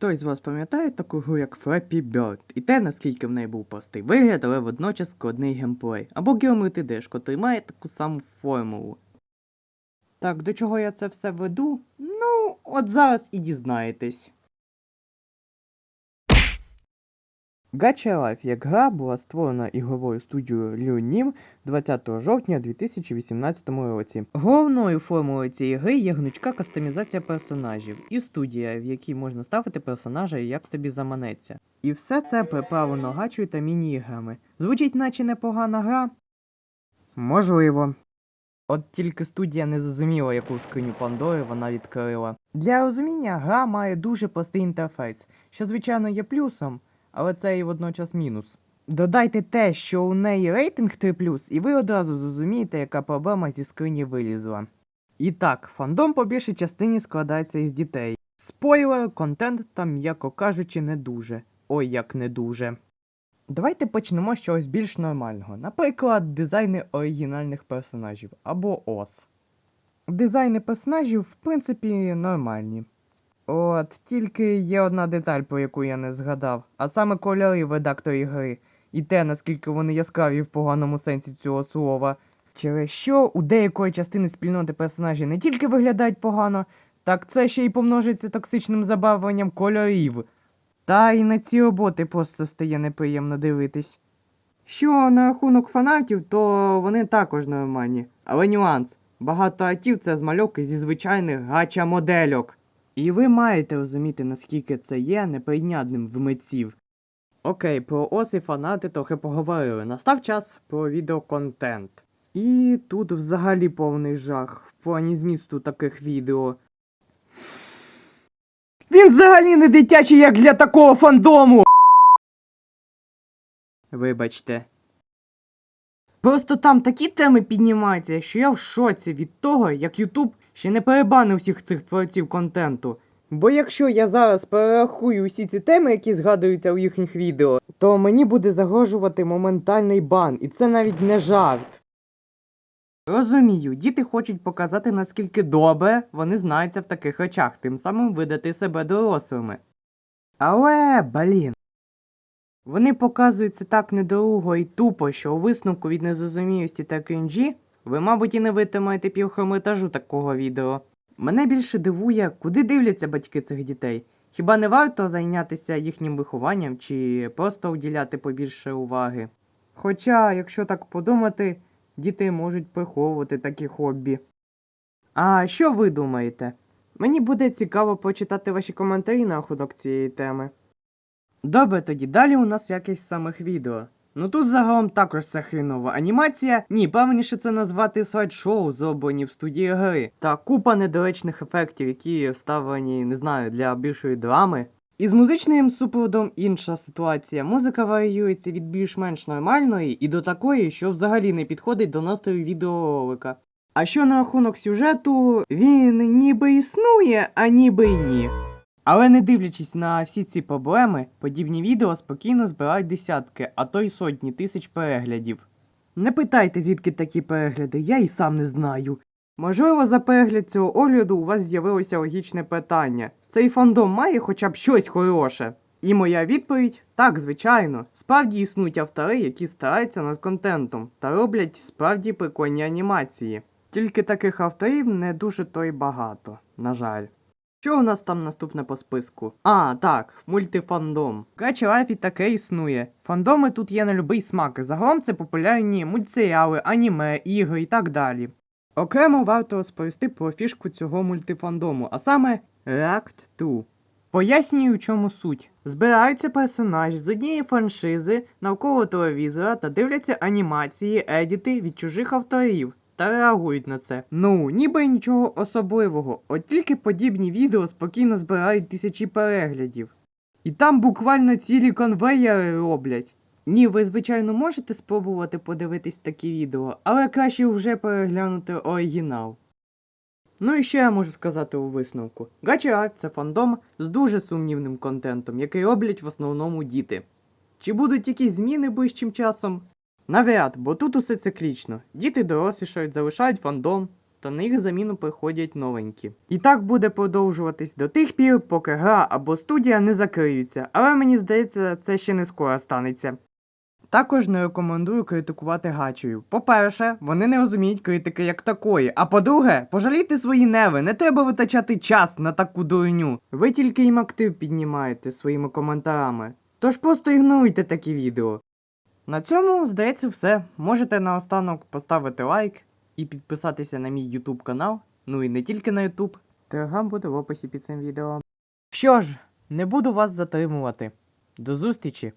Хтось з вас пам'ятає таку гру, як Flappy Bird, і те, наскільки в неї був простий вигляд, але водночас складний геймплей, або Geometry Dash, котрий має таку саму формулу. Так, до чого я це все веду? Ну, от зараз і дізнаєтесь. Gacha Life як гра була створена ігровою студією Leonim 20 жовтня 2018 році. Головною формулою цієї гри є гнучка кастомізація персонажів і студія, в якій можна ставити персонажа як тобі заманеться. І все це приправлено гачою та міні-іграми. Звучить наче непогана гра? Можливо. От тільки студія не зрозуміла, яку скриню Пандори вона відкрила. Для розуміння гра має дуже простий інтерфейс, що звичайно є плюсом, але це і водночас мінус. Додайте те, що у неї рейтинг 3 і ви одразу зрозумієте, яка проблема зі скрині вилізла. І так, фандом по більшій частині складається із дітей. Спойлер, контент там, м'яко кажучи, не дуже. Ой, як не дуже. Давайте почнемо з чогось більш нормального. Наприклад, дизайни оригінальних персонажів або ОС. Дизайни персонажів, в принципі, нормальні. От, тільки є одна деталь, про яку я не згадав, а саме кольори в редакторі гри, і те, наскільки вони яскраві в поганому сенсі цього слова. Через що у деякої частини спільноти персонажі не тільки виглядають погано, так це ще й помножується токсичним забавленням кольорів. Та і на ці роботи просто стає неприємно дивитись. Що на рахунок фанатів, то вони також нормальні. Але нюанс. Багато атів це змальовки зі звичайних гача модельок. І ви маєте розуміти, наскільки це є неприйнятним в митців. Окей, про ос і фанати трохи поговорили. Настав час про відеоконтент. І тут взагалі повний жах в плані змісту таких відео. Він взагалі не дитячий, як для такого фандому. Вибачте. Просто там такі теми піднімаються, що я в шоці від того, як Ютуб ще не перебанив всіх цих творців контенту. Бо якщо я зараз перерахую усі ці теми, які згадуються у їхніх відео, то мені буде загрожувати моментальний бан, і це навіть не жарт. Розумію, діти хочуть показати, наскільки добре вони знаються в таких речах, тим самим видати себе дорослими. Але, блін. Вони показують це так недолуго і тупо, що у висновку від незрозумілості та крінжі ви, мабуть, і не витримаєте півхрометажу такого відео. Мене більше дивує, куди дивляться батьки цих дітей. Хіба не варто зайнятися їхнім вихованням чи просто уділяти побільше уваги? Хоча, якщо так подумати, діти можуть приховувати такі хобі. А що ви думаєте? Мені буде цікаво почитати ваші коментарі на рахунок цієї теми. Добре, тоді далі у нас якість самих відео. Ну тут загалом також все хріново. Анімація, ні, певніше це назвати слайд-шоу, зроблені в студії гри. Та купа недоречних ефектів, які вставлені, не знаю, для більшої драми. І з музичним супроводом інша ситуація. Музика варіюється від більш-менш нормальної і до такої, що взагалі не підходить до настрою відеоролика. А що на рахунок сюжету, він ніби існує, а ніби й ні. Але не дивлячись на всі ці проблеми, подібні відео спокійно збирають десятки, а то й сотні тисяч переглядів. Не питайте, звідки такі перегляди, я і сам не знаю. Можливо, за перегляд цього огляду у вас з'явилося логічне питання. Цей фандом має хоча б щось хороше. І моя відповідь так, звичайно. Справді існують автори, які стараються над контентом та роблять справді прикольні анімації. Тільки таких авторів не дуже то й багато, на жаль. Що у нас там наступне по списку? А, так, мультифандом. Гачі лайф і таке існує. Фандоми тут є на любий смак. Загалом це популярні мультсеріали, аніме, ігри і так далі. Окремо варто розповісти про фішку цього мультифандому, а саме React 2. Пояснюю, в чому суть. Збираються персонажі з однієї франшизи навколо телевізора та дивляться анімації, едіти від чужих авторів та реагують на це. Ну, ніби нічого особливого, от тільки подібні відео спокійно збирають тисячі переглядів. І там буквально цілі конвеєри роблять. Ні, ви, звичайно, можете спробувати подивитись такі відео, але краще вже переглянути оригінал. Ну і що я можу сказати у висновку? Gacha Art – це фандом з дуже сумнівним контентом, який роблять в основному діти. Чи будуть якісь зміни ближчим часом? Навряд, бо тут усе циклічно. Діти дорослішають, залишають фандом, та на їх заміну приходять новенькі. І так буде продовжуватись до тих пір, поки гра або студія не закриються, але мені здається, це ще не скоро станеться. Також не рекомендую критикувати гачею. По-перше, вони не розуміють критики як такої. А по-друге, пожалійте свої неви, не треба витрачати час на таку дурню. Ви тільки їм актив піднімаєте своїми коментарами. Тож просто ігноруйте такі відео. На цьому, здається, все. Можете наостанок поставити лайк і підписатися на мій YouTube канал. Ну і не тільки на YouTube. Телеграм буде в описі під цим відео. Що ж, не буду вас затримувати. До зустрічі!